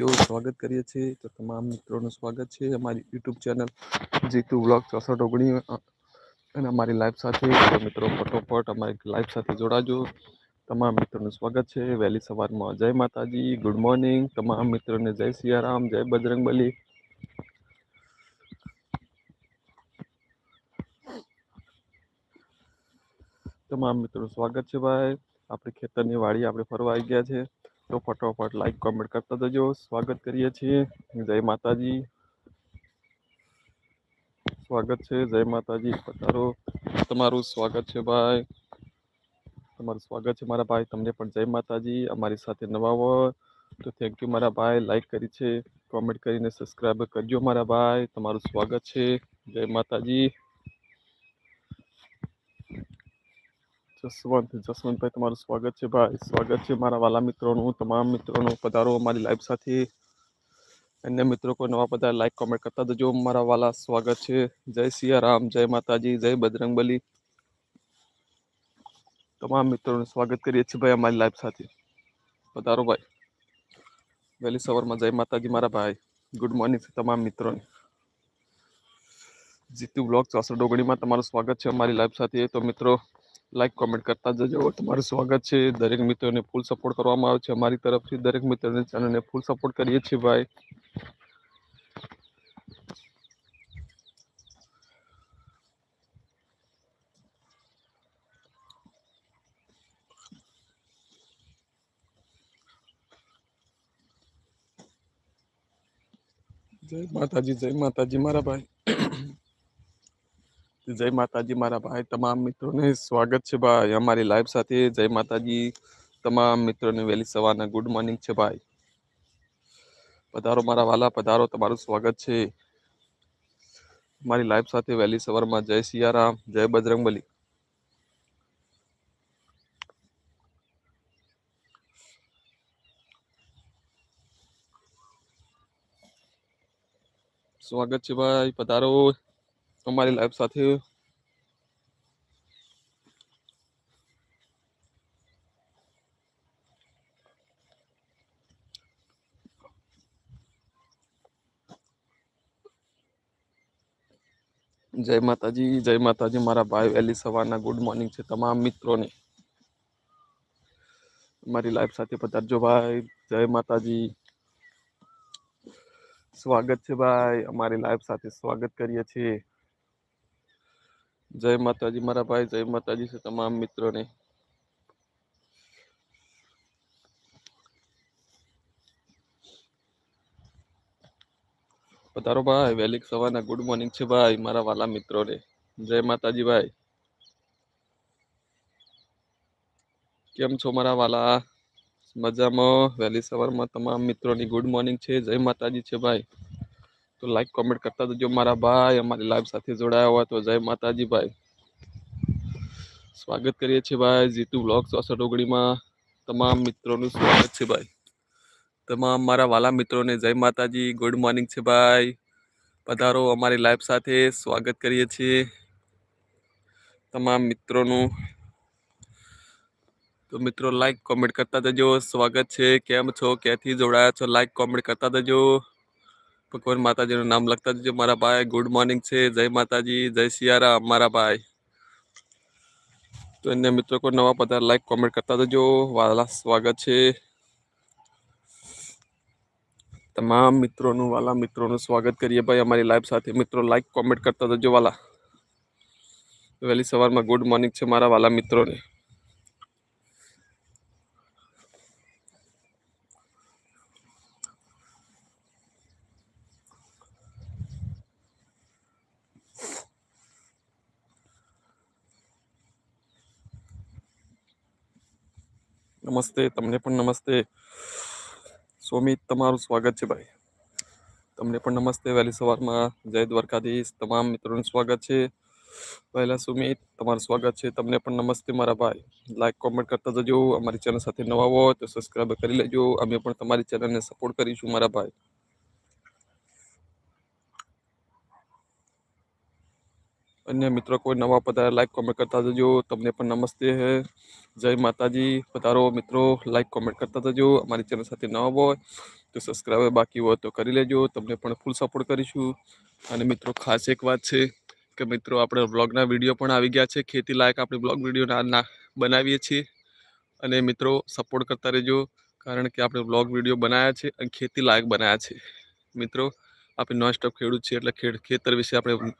એવું સ્વાગત કરીએ છીએ. તો તમામ મિત્રોનું સ્વાગત છે. અમારી યુટ્યુબ ચેનલ જીતુ બ્લોગ ચોસઠ ઓગણી અને અમારી લાઈફ સાથે મિત્રો ફટોફટ અમારી લાઈફ સાથે જોડાજો. તમામ મિત્રોનું સ્વાગત છે. વહેલી સવારમાં જય માતાજી ગુડ મોર્નિંગ તમામ મિત્રોને જય સિયારામ, જય બજરંગબલી. તમામ મિત્રોનું સ્વાગત છે ભાઈ. આપણે ખેતરની વાડી આપણે ફરવા આવી ગયા છે. તો ફટોફટ લાઈક કોમેન્ટ કરતા જજો. સ્વાગત કરીએ છીએ. જય માતાજી. સ્વાગત છે. જય માતાજી. પધારો. તમારું સ્વાગત છે ભાઈ. તમારું સ્વાગત છે મારા ભાઈ. તમને પણ જય માતાજી. અમારી સાથે નવા હોય તો થેન્ક યુ મારા ભાઈ. લાઈક કરી છે. કોમેન્ટ કરીને સબસ્ક્રાઈબ કરજો મારા ભાઈ. તમારું સ્વાગત છે. જય માતાજી. જસવંત જસવંતભાઈ તમારું સ્વાગત છે ભાઈ. સ્વાગત છે મારા વાલા મિત્રોનું, તમામ મિત્રોનું, પધારો અમારી લાઈફ સાથે. અન્ય મિત્રો, કોઈ નવા બધા લાઈક કોમેન્ટ કરતા જજો મારા વાલા સ્વાગત છે. જય સિયારામ જય માતાજી, જય બજરંગબલી તમામ મિત્રોનું સ્વાગત કરીએ છીએ ભાઈ અમારી લાઈફ સાથે. પધારો ભાઈ. વહેલી સવારમાં જય માતાજી મારા ભાઈ. ગુડ મોર્નિંગ તમામ મિત્રોને. જીતુ બ્લોગ ચોસઠ ડોગણીમાં તમારું સ્વાગત છે અમારી લાઈફ સાથે. તો મિત્રો લાઈક કોમેન્ટ કરતા જજો. તમારું સ્વાગત છે. દરેક મિત્રોને ફૂલ સપોર્ટ કરવામાં આવે છે. અમારી તરફથી દરેક મિત્રોને ચેનલને ફૂલ સપોર્ટ કરીએ છીએ ભાઈ. જય માતાજી જય માતાજી. મારા ભાઈ. જય માતાજી મારા ભાઈ, તમામ મિત્રોને સ્વાગત છે ભાઈ. અમારી લાઈવ સાથે જય માતાજી, તમામ મિત્રોને વહેલી સવારના ગુડ મોર્નિંગ છે ભાઈ. પધારો મારા વાલા, પધારો, તમારું સ્વાગત છે. મારી લાઈફ સાથે વહેલી સવારમાં જય સિયારામ જય બજરંગબલી. સ્વાગત છે ભાઈ, પધારો. અમારી લાઈફ સાથે જય માતાજી જય માતાજી, મારા ભાઈ વહેલી સવારના ગુડ મોર્નિંગ છે તમામ મિત્રોને. મારી લાઈફ સાથે પધારજો ભાઈ. જય માતાજી. સ્વાગત છે ભાઈ. અમારી લાઈફ સાથે સ્વાગત કરીએ છીએ. જય માતાજી, મારા ભાઈ, જય માતાજી છે તમામ મિત્રોને. પધારો ભાઈ, વહેલી સવારના ગુડ મોર્નિંગ છે ભાઈ, મારા વાલા મિત્રોને. જય માતાજી ભાઈ. કેમ છો મારા વાલા? મજામાં? વહેલી સવારમાં તમામ મિત્રોની ગુડ મોર્નિંગ છે. જય માતાજી છે ભાઈ. તો લાઈક કોમેન્ટ કરતા જજો મારા ભાઈ, અમારી લાઈવ સાથે જોડાયા હોય તો જય માતાજી ભાઈ. સ્વાગત કરીએ છીએ ભાઈ જીતુ બ્લોગ ચોસઠ ઓગણીમાં. તમામ મિત્રોનું સ્વાગત છે ભાઈ. તમામ મારા વાલા મિત્રોને જય માતાજી ગુડ મોર્નિંગ છે ભાઈ. પધારો અમારી લાઈફ સાથે, સ્વાગત કરીએ છીએ. તમામ મિત્રોનું. તો મિત્રો લાઈક કોમેન્ટ કરતા જજો. સ્વાગત છે. કેમ છો? ક્યાંથી જોડાયા છો? લાઈક કોમેન્ટ કરતા જજો. ભગવાન માતાજીનું નામ લખતા જજો. મારા ભાઈ ગુડ મોર્નિંગ છે. જય માતાજી, જય સિયારામ મારા ભાઈ. તો અન્ય મિત્રો કોઈ નવા બધા લાઈક કોમેન્ટ કરતા જજો. વાલા સ્વાગત છે. તમામ મિત્રોનું, વાલા મિત્રોનું સ્વાગત કરીએ ભાઈ અમારી લાઈફ સાથે. મિત્રો લાઈક કોમેન્ટ કરતા જજો વાલા. વહેલી સવારમાં ગુડ મોર્નિંગ છે મારા વાલા મિત્રોને. નમસ્તે, તમને પણ નમસ્તે. સોમિત તમારું સ્વાગત છે ભાઈ. તમને પણ નમસ્તે. વહેલી સવારમાં જય દ્વારકાધીશ. તમામ મિત્રોનું સ્વાગત છે. પહેલા સુમિત તમારું સ્વાગત છે. તમને પણ નમસ્તે, મારા ભાઈ. લાઈક કોમેન્ટ કરતા જજો. અમારી ચેનલ સાથે નવા હોય તો સબસ્ક્રાઈબ કરી લેજો. અમે પણ તમારી ચેનલને સપોર્ટ કરીશું, મારા ભાઈ. અન્ય મિત્રો કોઈ નવા પધારે લાઈક કોમેન્ટ કરતા જજો. તમને પણ નમસ્તે હે. જય માતાજી. પધારો મિત્રો લાઈક કોમેન્ટ કરતા જજો. અમારી ચેનલ સાથે નવા હોય તો સબસ્ક્રાઈબ બાકી હોય તો કરી લેજો. તમને પણ ફૂલ સપોર્ટ કરીશું. અને મિત્રો, ખાસ એક વાત છે કે મિત્રો, આપણે બ્લોગના વીડિયો પણ આવી ગયા છે. ખેતી લાયક આપણે બ્લોગ વીડિયો બનાવીએ છીએ. અને મિત્રો સપોર્ટ કરતા રહેજો. કારણ કે આપણે બ્લોગ વીડિયો બનાવ્યા છે અને ખેતી લાયક બનાવ્યા છે. મિત્રો, આપણે નોન સ્ટોપ ખેડૂત છીએ એટલે ખેતર વિશે આપણે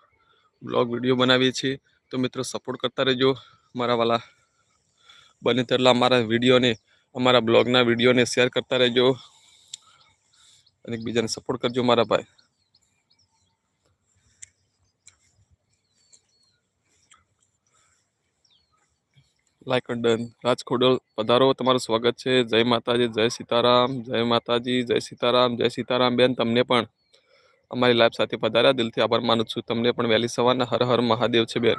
બ્લોગ વીડિયો બનાવીએ છીએ. તો મિત્રો સપોર્ટ કરતા રહેજો મારા વાલા. બને તેટલા અમારા વિડીયોને અમારા બ્લોગના વિડીયોને શેર કરતા રહેજો. અને એકબીજાને સપોર્ટ કરજો મારા ભાઈ. લાઈક ડન રાજખોડલ પધારો. તમારું સ્વાગત છે. જય માતાજી, જય સીતારામ. જય માતાજી, જય સીતારામ જય સીતારામ. બેન, તમને પણ. અમારી લાઈફ સાથે પધાર્યા. દિલથી આભાર માનું છું. તમને પણ વહેલી સવારના હર હર મહાદેવ છે બેન.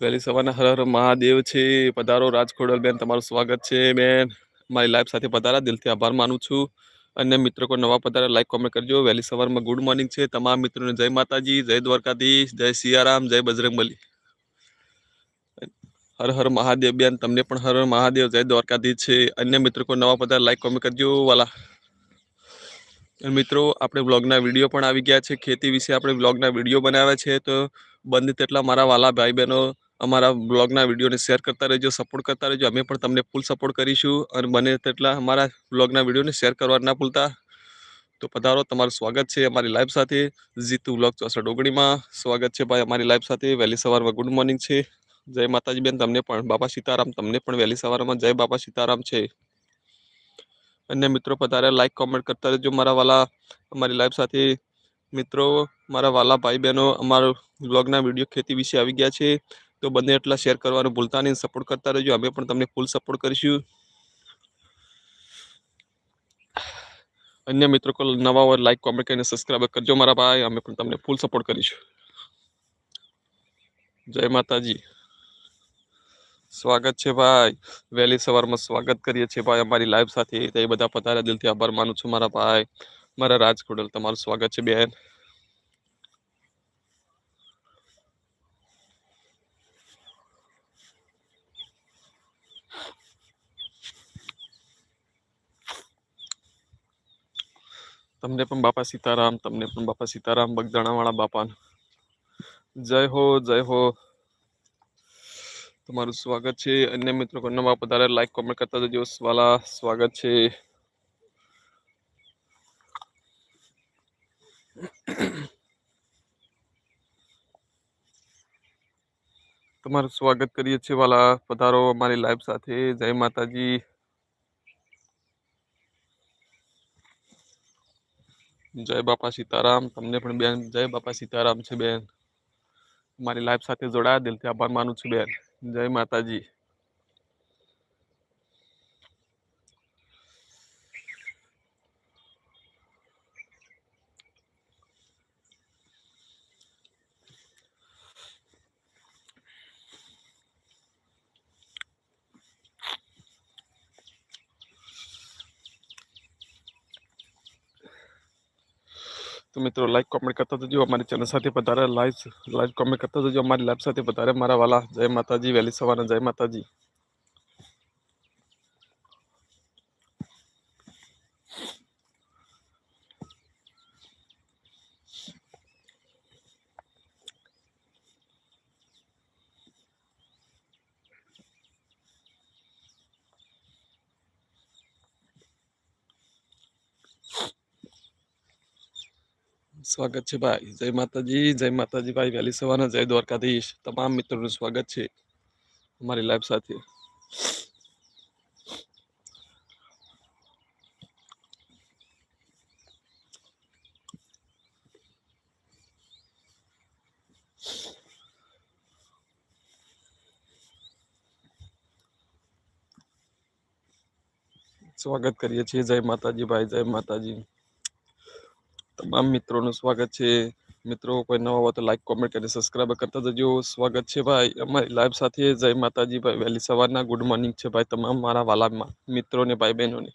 વહેલી સવારના હર હર મહાદેવ છે. પધારો રાજખોડલ બેન, તમારું સ્વાગત છે બેન. મારી લાઈફ સાથે પધાર્યા. દિલથી આભાર માનું છું. અન્ય મિત્રો, કોઈ નવા પધાર્યા લાઈક કોમેન્ટ કરજો. વહેલી સવારમાં ગુડ મોર્નિંગ છે. તમામ મિત્રોને જય માતાજી, જય દ્વારકાધીશ, જય સિયારામ, જય બજરંગબલી. હર હર મહાદેવ બેન. તમને પણ હર હર મહાદેવ, જય દ્વારકાધીશ છે. અન્ય મિત્રો, કોઈ નવા પધાર લાઈક કોમેન્ટ કરજો. વાલા. મિત્રો, આપણે બ્લોગના વીડિયો પણ આવી ગયા છે. ખેતી વિશે આપણે બ્લોગના વીડિયો બનાવ્યા છે. તો બંને તેટલા મારા વાલા ભાઈ બહેનો અમારા બ્લોગના વિડીયોને શેર કરતા રહેજો સપોર્ટ કરતા રહેજો. અમે પણ તમને ફૂલ સપોર્ટ કરીશું અને બને તેટલા અમારા બ્લોગના વિડીયોને શેર કરવા ના ભૂલતા. તો પધારો, તમારું સ્વાગત છે અમારી લાઈફ સાથે. જીતુ બ્લોગ ચોસઠ ઓગણીમાં. સ્વાગત છે ભાઈ અમારી લાઈફ સાથે. વહેલી સવારમાં ગુડ મોર્નિંગ છે. જય માતાજી બેન, તમને પણ. બાપા સીતારામ, તમને પણ વહેલી સવારમાં. જય બાપા સીતારામ છે. અન્ય મિત્રો પધારે લાઈક કોમેન્ટ કરતા રહેજો. મારા વાલા, અમારી લાઈફ સાથે મિત્રો, મારા વાલા ભાઈ બહેનો, અમારા બ્લોગના વીડિયો ખેતી વિશે આવી ગયા છે. તો બંને એટલા શેર કરવાનું ભૂલતા નહીં. સપોર્ટ કરતા રહેજો. અમે પણ તમને ફૂલ સપોર્ટ કરીશું. અન્ય મિત્રો કો નવા હોય લાઈક કોમેન્ટ કરીને સબસ્ક્રાઈબ કરજો. મારા ભાઈ, અમે પણ તમને ફૂલ સપોર્ટ કરીશું. જય માતાજી. સ્વાગત છે ભાઈ. વહેલી સવારમાં સ્વાગત કરીએ છીએ ભાઈ અમારી લાઈવ સાથે. તે બધા પધાર્યા દિલથી આભાર માનું છું મારા ભાઈ. મારા રાજ ખોડલ તમારું સ્વાગત છે બેન. તમને પણ બાપા સીતારામ, તમને પણ બાપા સીતારામ, બગદાણાવાળા વાળા બાપા જય હો જય હો. તમારું સ્વાગત છે. અન્ય મિત્રો નવા પધારે લાઈક કોમેન્ટ કરતા જજો. વાલા સ્વાગત છે. તમારું સ્વાગત કરીએ છીએ વાલા પધારો અમારી લાઈફ સાથે. જય માતાજી. જય બાપા સીતારામ. તમને પણ બેન, જય બાપા સીતારામ છે બેન. મારી લાઈફ સાથે જોડાયા. દિલથી આભાર માનું છું બેન. જય માતાજી. તો મિત્રો લાઈક કોમેન્ટ કરતા જજો. અમારી ચેનલ સાથે વધારે લાઈવ લાઈક કોમેન્ટ કરતા જજો. અમારી લાઈફ સાથે વધારે મારા વાલા. જય માતાજી, વહેલી સવારના જય માતાજી. સ્વાગત છે ભાઈ. જય માતાજી જય માતાજી ભાઈ. વહેલી સવારના જય દ્વારકાધીશ. તમામ મિત્રોનું સ્વાગત છે અમારી લાઈફ સાથે. સ્વાગત કરીએ છીએ. જય માતાજી ભાઈ, જય માતાજી. તમામ મિત્રોનું સ્વાગત છે. મિત્રો, કોઈ નવા હોય તો લાઈક કોમેન્ટ અને સબસ્ક્રાઈબ કરતા જજો. સ્વાગત છે ભાઈ અમારી લાઈવ સાથે. જય માતાજી ભાઈ. વહેલી સવારના ગુડ મોર્નિંગ છે ભાઈ તમામ મારા વાલા મિત્રોને ભાઈ બહેનોને.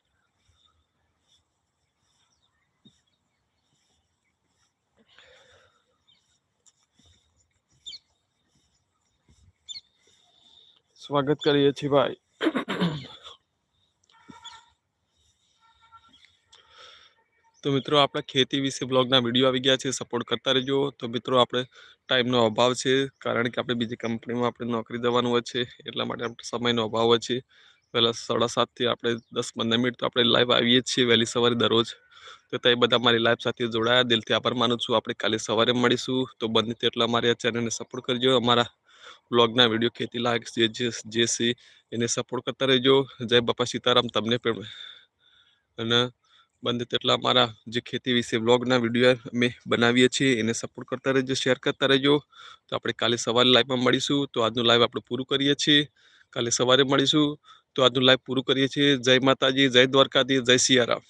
સ્વાગત કરીએ છીએ ભાઈ. તો મિત્રો આપણા ખેતી વિશે બ્લોગના વીડિયો આવી ગયા છે સપોર્ટ કરતા રહેજો. તો મિત્રો આપણે ટાઈમનો અભાવ છે, કારણ કે આપણે બીજી કંપનીમાં આપણે નોકરી જવાનું હોય છે, એટલા માટે આપણે સમયનો અભાવ હોય છે. પહેલાં સાડા સાતથી આપણે દસ પંદર મિનિટ તો આપણે લાઈવ આવીએ છીએ વહેલી સવારે દરરોજ. તો તે બધા મારી લાઈફ સાથે જોડાયા. દિલથી આભાર માનું છું. આપણે કાલે સવારે મળીશું. તો બને તેટલા અમારી આ ચેનલને સપોર્ટ કરજો. અમારા બ્લોગના વીડિયો ખેતી લાયક જે જે જે છે, એને સપોર્ટ કરતા રહેજો. જય બાપા સીતારામ. તમને પણ. અને બને તેટલા મારા જે ખેતી વિશે વ્લોગના વીડિયો અમે બનાવીએ છીએ, એને સપોર્ટ કરતા રહેજો શેર કરતા રહેજો. તો આપણે કાલે સવારે લાઈવમાં મળીશું. તો આજનું લાઈવ આપણે પૂરું કરીએ છીએ. કાલે સવારે મળીશું. તો આજનું લાઈવ પૂરું કરીએ છીએ. જય માતાજી, જય દ્વારકાધીશ, જય સિયારામ.